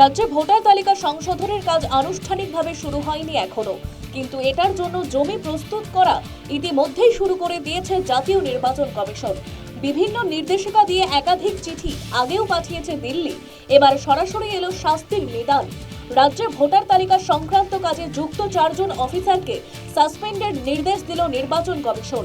রাজ্যে ভোটার তালিকা সংশোধনের কাজ আনুষ্ঠানিকভাবে শুরু হয়নি এখনও। কিন্তু এটার জন্য জমি প্রস্তুত করা ইতিমধ্যেই শুরু করে দিয়েছে জাতীয় নির্বাচন কমিশন। বিভিন্ন নির্দেশিকা দিয়ে একাধিক চিঠি আগেও পাঠিয়েছে দিল্লি। এবার সরাসরি এলো শাস্তির নিদান। রাজ্যে ভোটার তালিকা সংক্রান্ত কাজে যুক্ত চারজন অফিসারকে সাসপেন্ডের নির্দেশ দিল নির্বাচন কমিশন।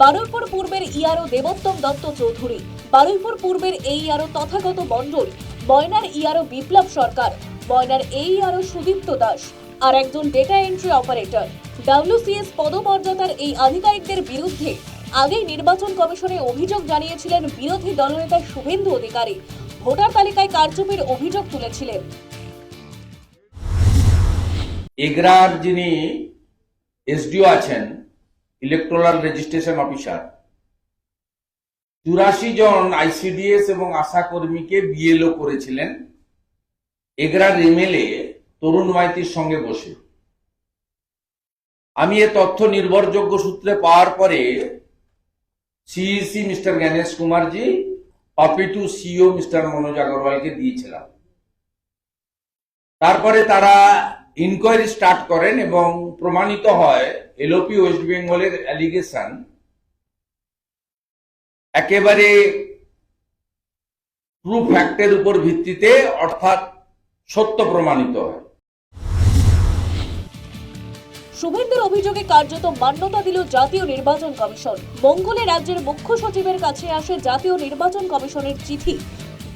বারুইপুর পূর্বের ইআরও দেবোত্তম দত্ত চৌধুরী, বারুইপুর পূর্বের এই ইআরও তথাগত মণ্ডল ময়নার ইআরও বিপ্লব সরকার, ময়নার এই ইআরও সুদীপ্ত দাস আর একজন ডেটা এন্ট্রি অপারেটর ডাব্লিউসিএস পদমর্যাদার এই আধিকারিকদের বিরুদ্ধে আগেই নির্বাচন কমিশনে অভিযোগ জানিয়েছিলেন বিরোধী দলনেতা শুভেন্দু অধিকারী। ভোটার তালিকায় কারচুপির অভিযোগ তুলেছিলেন। এগরার যিনি এসডিও আছেন ইলেকট্রাল রেজিস্ট্রেশন অফিসার চুরাশি জন আইসিডিএস এবং আশা কর্মীকে বিএলও করেছিলেন। এগরার এমএলএ তরুণ মাইতির সঙ্গে বসে। আমি এ তথ্য নির্ভরযোগ্য সূত্রে পাওয়ার পরে CEC mister Ganesh Kumarji copy to CO mister Manoj আগরওয়ালকে দিয়েছিলাম। তারপরে তারা ইনকোয়ারি স্টার্ট করেন এবং প্রমাণিত হয় এলওপি ওয়েস্ট বেঙ্গলের অ্যালিগেশন একেবারে ট্রু ফ্যাক্টের উপর ভিত্তিতে, অর্থাৎ সত্য প্রমাণিত হয়। শুভেন্দুর অভিযোগে কার্যত মান্যতা দিল জাতীয় নির্বাচন কমিশন। মঙ্গলে রাজ্যের মুখ্য সচিবের কাছে আসে জাতীয় নির্বাচন কমিশনের চিঠি।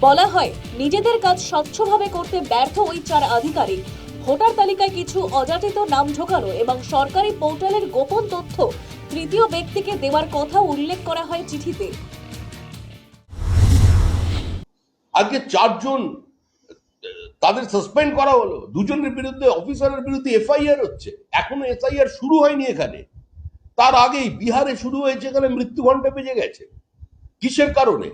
বলা হয়, নিজেদের কাজ স্বচ্ছভাবে করতে ব্যর্থ ওই চার আধিকারিক। ভোটার তালিকায় কিছু অযাচিত নাম ঢোকানো এবং সরকারি পোর্টালের গোপন তথ্য তৃতীয় ব্যক্তিকে দেওয়ার কথা উল্লেখ করা হয় চিঠিতে। আজকে চারজন তাদের সাসপেন্ড করা হলো। দুজনের বিরুদ্ধে অফিসারের বিরুদ্ধে এফআইআর হচ্ছে। এখনও এসআইআর শুরু হয়নি এখানে। তার আগেই বিহারে শুরু হয়েছে এখানে মৃত্যু ঘণ্টা বেজে গেছে। কিসের কারণে?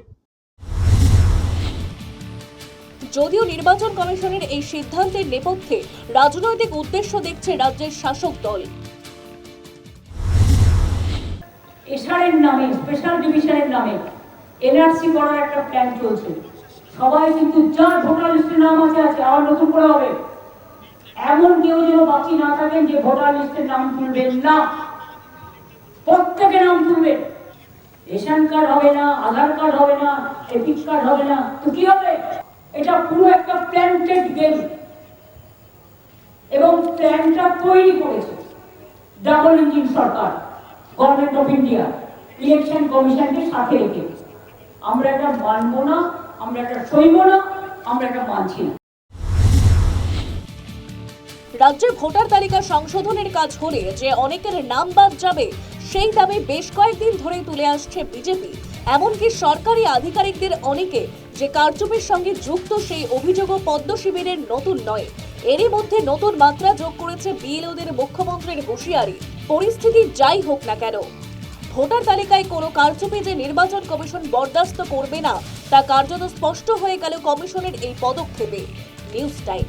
যদিও নির্বাচন কমিশনের এই সিদ্ধান্তের নেপথ্যে রাজনৈতিক উদ্দেশ্য দেখছে রাজ্যের শাসক দল। এসআরের নামে স্পেশাল ডিভিশনের নামে এনআরসি করার একটা প্ল্যান চলছে। সবাই কিন্তু যার ভোটার লিস্টে নাম আছে আছে আবার নতুন করে হবে। এমন কেউ যেন বাকি না থাকেন যে ভোটার লিস্টের নাম তুলবেন না। প্রত্যেকে নাম তুলবেন। রেশন কার্ড হবে না, আধার কার্ড হবে না এপিক কার্ড হবে না। তো কি হবে? এটা পুরো একটা প্ল্যান্টেড গেম এবং প্ল্যানটা তৈরি করেছে ডাবল ইঞ্জিন সরকার। গভর্নমেন্ট অফ ইন্ডিয়া ইলেকশন কমিশনকে সাথে রেখে। আমরা এটা মানবো না, আমরা এটা সইব না, আমরা এটা মানছি না। রাজ্যে ভোটার তালিকা সংশোধনের কাজ হলে যে অনেকের নাম বাদ যাবে, সেই দাবি বেশ কয়েকদিন ধরেই তুলে আসছে বিজেপি। এমনকি সরকারি আধিকারিকদের অনেকে যে কারচুপির সঙ্গে যুক্ত সেই অভিযোগও পদ্ম শিবিরের নতুন নয়। এরই মধ্যে নতুন মাত্রা যোগ করেছে বিএলওদের মুখ্যমন্ত্রীর হুঁশিয়ারি। পরিস্থিতি যাই হোক না কেন। ভোটার তালিকায় কোনো কারচুপি যে নির্বাচন কমিশন বরদাস্ত করবে না, তা কার্যত স্পষ্ট হয়ে গেল কমিশনের এই পদক্ষেপে। News time.